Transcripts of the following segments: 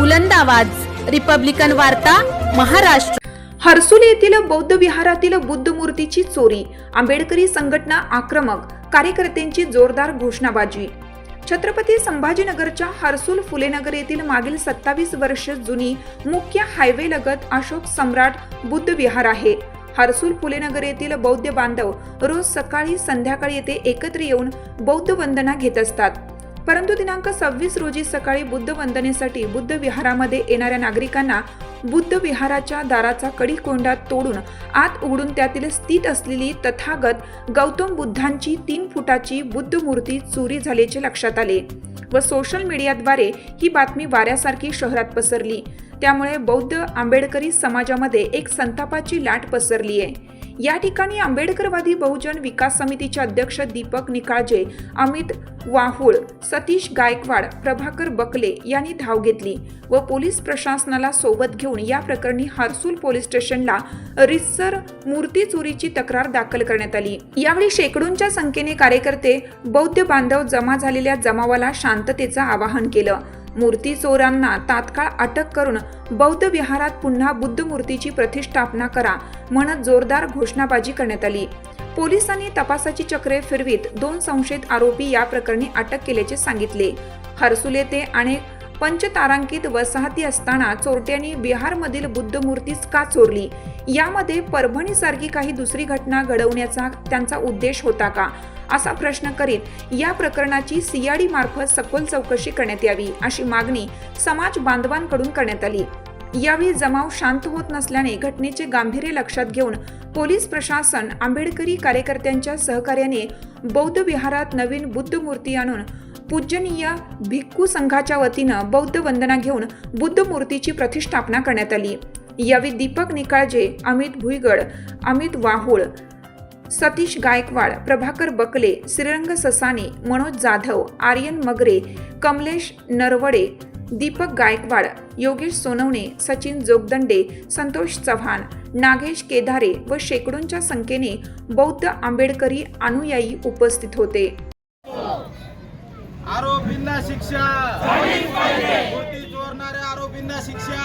बुलंद आवाज. रिपब्लिकन वार्ता महाराष्ट्र. हर्सुल येथील बौद्ध विहारातील बुद्ध मूर्तीची चोरी आंबेडकरी संघटना आक्रमक कार्यकर्त्यांची जोरदार घोषणाबाजी. छत्रपती संभाजीनगरच्या हर्सुल फुलेनगर येथील मागील सत्तावीस वर्ष जुनी मुख्य हायवे लगत अशोक सम्राट बुद्ध विहार आहे. हर्सुल फुलेनगर येथील बौद्ध बांधव रोज सकाळी संध्याकाळी येथे एकत्र येऊन बौद्ध वंदना घेत असतात. परंतु दिनांक सव्वीस रोजी सकाळी बुद्ध वंदनेसाठी बुद्ध विहारामध्ये येणाऱ्या नागरिकांना बुद्ध विहाराच्या दाराचा कडी कोंडा तोडून आत उघडून त्यातील स्थित असलेली तथागत गौतम बुद्धांची तीन फुटाची बुद्ध मूर्ती चोरी झाल्याचे लक्षात आले व सोशल मीडियाद्वारे ही बातमी वाऱ्यासारखी शहरात पसरली. त्यामुळे बौद्ध आंबेडकरी समाजामध्ये एक संतापाची लाट पसरली आहे या ठिकाणी आंबेडकरवादी बहुजन विकास समितीचे अध्यक्ष दीपक निकाळजे अमित वाहुळ सतीश गायकवाड प्रभाकर बकले यांनी धाव घेतली व पोलीस प्रशासनाला सोबत घेऊन या प्रकरणी हर्सुल पोलीस स्टेशनला रितसर मूर्ती चोरीची तक्रार दाखल करण्यात आली. यावेळी शेकडोंच्या संख्येने कार्यकर्ते बौद्ध बांधव जमा झालेल्या जमावाला शांततेचं आवाहन केलं. मूर्ती चोरांना तात्काळ अटक करून बौद्ध विहारात पुन्हा बुद्ध मूर्तीची प्रतिष्ठापना करा म्हणत जोरदार घोषणाबाजी करण्यात आली. पोलिसांनी तपासाची चक्रे फिरवीत दोन संशयित आरोपी या प्रकरणी अटक केल्याचे सांगितले. हर्सुल येथे अनेक पंचतारांकित वसाहती असताना चोरट्यांनी बिहारमधील बुद्ध मूर्तीच का चोरली? यामध्ये परभणीसारखी काही दुसरी घटना घडवण्याचा त्यांचा उद्देश होता का? असा प्रश्न करीत या प्रकरणाची सीआयडी मार्फत सखोल चौकशी करण्यात यावी अशी मागणी समाज बांधवांकडून करण्यात आली. यावेळी जमाव शांत होत नसल्याने घटनेचे गांभीर्य लक्षात घेऊन पोलीस प्रशासन आंबेडकरी कार्यकर्त्यांच्या सहकार्याने बौद्ध विहारात नवीन बुद्ध मूर्ती आणून पूजनीय भिक्खू संघाच्या वतीनं बौद्ध वंदना घेऊन बुद्ध मूर्तीची प्रतिष्ठापना करण्यात आली. यावेळी दीपक निकाळजे अमित भुईगड अमित वाहुळ सतीश गायकवाड प्रभाकर बकले श्रीरंग ससाने मनोज जाधव आर्यन मगरे कमलेश नरवडे दीपक गायकवाड योगेश सोनवणे सचिन जोगदंडे संतोष चव्हाण नागेश केदारे व शेकडोंच्या संख्येने बौद्ध आंबेडकरी अनुयायी उपस्थित होते. आरोपींना शिक्षा. मूर्ती चोरणाऱ्या आरोपींना शिक्षा.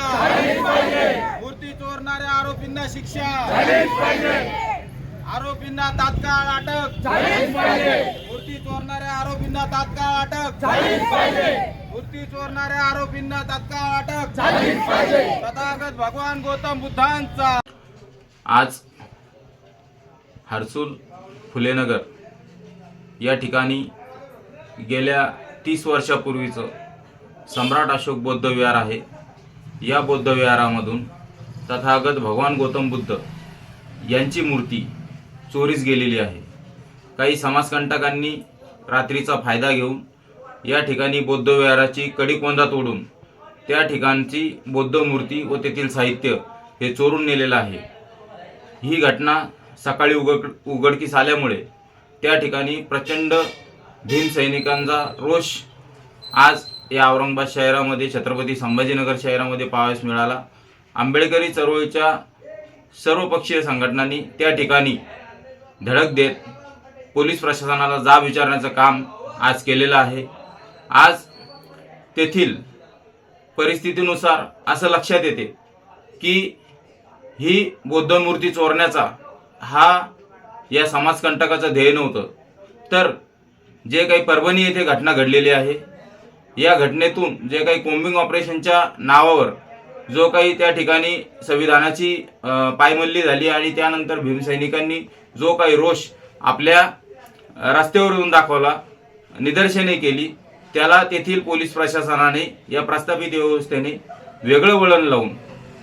मूर्ती चोरणाऱ्या आरोपींना शिक्षा. आरोपींना तात्काळ अटक. मूर्ती चोरणाऱ्या आरोपींना तात्काळ अटक. मूर्ती चोरणाऱ्या आरोपींना तात्काळ अटक. तथागत भगवान गौतम बुद्धांचा. आज हर्सुल फुलेनगर या ठिकाणी गेल्या तीस वर्षापूर्वीचं सम्राट अशोक बौद्ध विहार आहे. या बौद्ध विहारामधून तथागत भगवान गौतम बुद्ध यांची मूर्ती चोरीस गेलेली आहे. काही समाजकंटकांनी रात्रीचा फायदा घेऊन या ठिकाणी बौद्ध विहाराची कडीकोंदा तोडून त्या ठिकाणची बौद्ध मूर्ती व तेथील साहित्य हे चोरून नेलेलं आहे. ही घटना सकाळी उघड उघडकीस आल्यामुळे त्या ठिकाणी प्रचंड भीम सैनिकांचा रोष आज या औरंगाबाद शहरामध्ये छत्रपती संभाजीनगर शहरामध्ये पाहावयास मिळाला. आंबेडकरी चळवळीच्या सर्वपक्षीय संघटनांनी त्या ठिकाणी धडक देत पोलीस प्रशासनाला जाब विचारण्याचं काम आज केलेलं आहे. आज तेथील परिस्थितीनुसार असं लक्षात येते की ही बौद्ध मूर्ती चोरण्याचा हा या समाजकंटकाचं ध्येय नव्हतं. तर जे काही परभणी येथे घटना घडलेली आहे या घटनेतून जे काही कोम्बिंग ऑपरेशनच्या नावावर जो काही त्या ठिकाणी संविधानाची पायमल्ली झाली आणि त्यानंतर भीमसैनिकांनी जो काही रोष आपल्या रस्त्यावरून रस्त्यावर येऊन दाखवला निदर्शने केली त्याला तेथील पोलीस प्रशासनाने या प्रस्थापित व्यवस्थेने वेगळं वळण लावून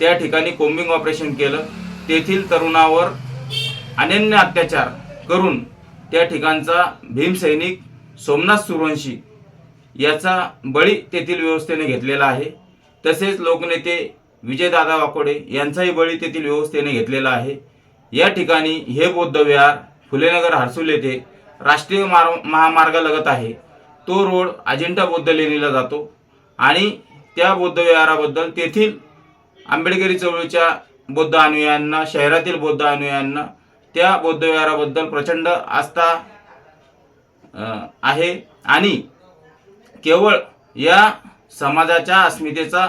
त्या ठिकाणी कोम्बिंग ऑपरेशन केलं. तेथील तरुणावर अनन्य अत्याचार करून त्या ठिकाणचा भीमसैनिक सोमनाथ सुरवंशी याचा बळी तेथील व्यवस्थेने घेतलेला आहे. तसेच लोकनेते विजयदादा वाकोडे यांचाही बळी तेथील व्यवस्थेने घेतलेला आहे. या ठिकाणी हे बौद्ध विहार फुलेनगर हर्सुल येथे राष्ट्रीय मार महामार्गालगत आहे. तो रोड अजिंठा बौद्ध लेणीला जातो आणि त्या बौद्धविहाराबद्दल तेथील आंबेडकरी चळवळीच्या बौद्ध अनुयायांना शहरातील बौद्ध अनुयायांना त्या बौद्धविहाराबद्दल प्रचंड आस्था आहे. आणि केवळ या समाजाच्या अस्मितेचा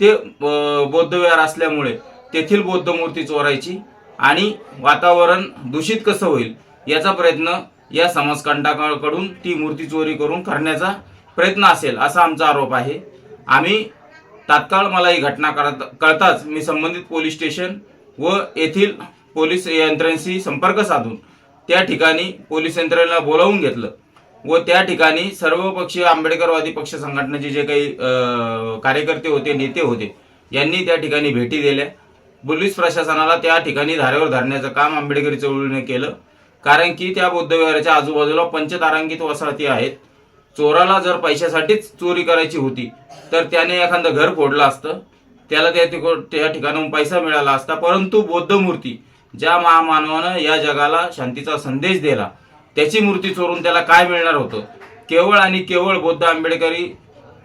ते बौद्धविहार असल्यामुळे तेथील बौद्ध मूर्ती चोरायची आणि वातावरण दूषित कसं होईल याचा प्रयत्न या समाजकंटाकडून ती मूर्ती चोरी करून करण्याचा प्रयत्न असेल असा आमचा आरोप आहे. आम्ही तात्काळ मला ही घटना कळत कळताच मी संबंधित पोलीस स्टेशन व येथील पोलीस यंत्रणेशी संपर्क साधून त्या ठिकाणी पोलीस यंत्रणेला बोलावून घेतलं व त्या ठिकाणी सर्वपक्षीय आंबेडकरवादी पक्ष संघटनेचे जे काही कार्यकर्ते होते नेते होते यांनी त्या ठिकाणी भेटी दिल्या. पोलीस प्रशासनाला त्या ठिकाणी धारेवर धरण्याचं काम आंबेडकरी चळवळीने केलं. कारण की त्या बौद्धविहाराच्या आजूबाजूला पंचतारांकित वसाहती आहेत. चोराला जर पैशासाठीच चोरी करायची होती तर त्याने एखादं घर फोडलं असतं. त्याला त्या त्या ठिकाणाहून पैसा मिळाला असता. परंतु बौद्ध मूर्ती ज्या महामानवानं या जगाला शांतीचा संदेश दिला त्याची मूर्ती चोरून त्याला काय मिळणार होतं? केवळ आणि केवळ बौद्ध आंबेडकरी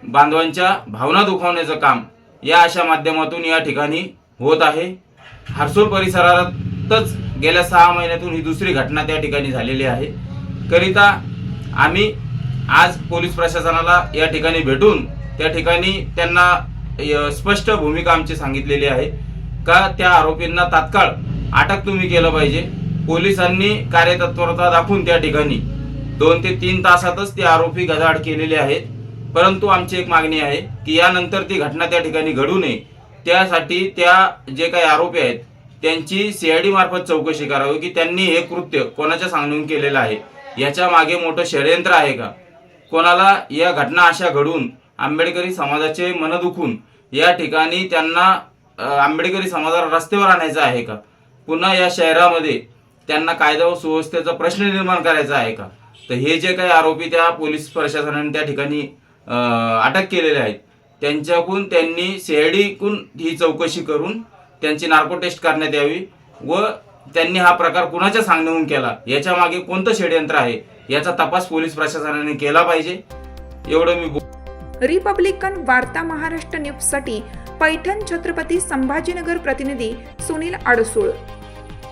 बांधवांच्या भावना दुखावण्याचं काम या अशा माध्यमातून या ठिकाणी होत आहे. हर्सूल परिसरातच गेल्या सहा महिन्यातून ही दुसरी घटना त्या ठिकाणी झालेली आहे. करिता आम्ही आज पोलीस प्रशासनाला या ठिकाणी भेटून त्या ठिकाणी त्यांना य- स्पष्ट भूमिका आमची सांगितलेली आहे. का त्या आरोपींना तात्काळ अटक तुम्ही केलं पाहिजे. पोलिसांनी कार्यतत्परता दाखवून त्या ठिकाणी दोन ते तीन तासातच ते आरोपी गजाड केलेले आहेत. परंतु आमची एक मागणी आहे की यानंतर ती घटना त्या ठिकाणी घडू नये. त्यासाठी त्या जे काही आरोपी आहेत त्यांची सीआयडी मार्फत चौकशी करावी की त्यांनी हे कृत्य कोणाच्या सांगून केलेलं आहे. याच्या मागे मोठं षडयंत्र आहे का? कोणाला या घटना अशा घडून आंबेडकरी समाजाचे मन दुखून या ठिकाणी त्यांना आंबेडकरी समाजाला रस्त्यावर आणायचं आहे का? पुन्हा या शहरामध्ये त्यांना कायदा व सुव्यवस्थेचा प्रश्न निर्माण करायचा आहे का? तर हे जे काही आरोपी त्या पोलीस प्रशासनाने त्या ठिकाणी अटक केलेले आहेत त्यांच्याकडून त्यांनी सीआयडीकडून ही चौकशी करून त्यांची नार्को टेस्ट करण्यात यावी व त्यांनी हा प्रकार कुणाच्या सांगण्याहून केला? याच्या मागे कोणतं षडयंत्र आहे? याचा तपास पोलीस प्रशासनाने केला पाहिजे. एवढं मी रिपब्लिकन वार्ता महाराष्ट्र न्यूजसाठी पैठण छत्रपती संभाजीनगर प्रतिनिधी सुनील आडसूळ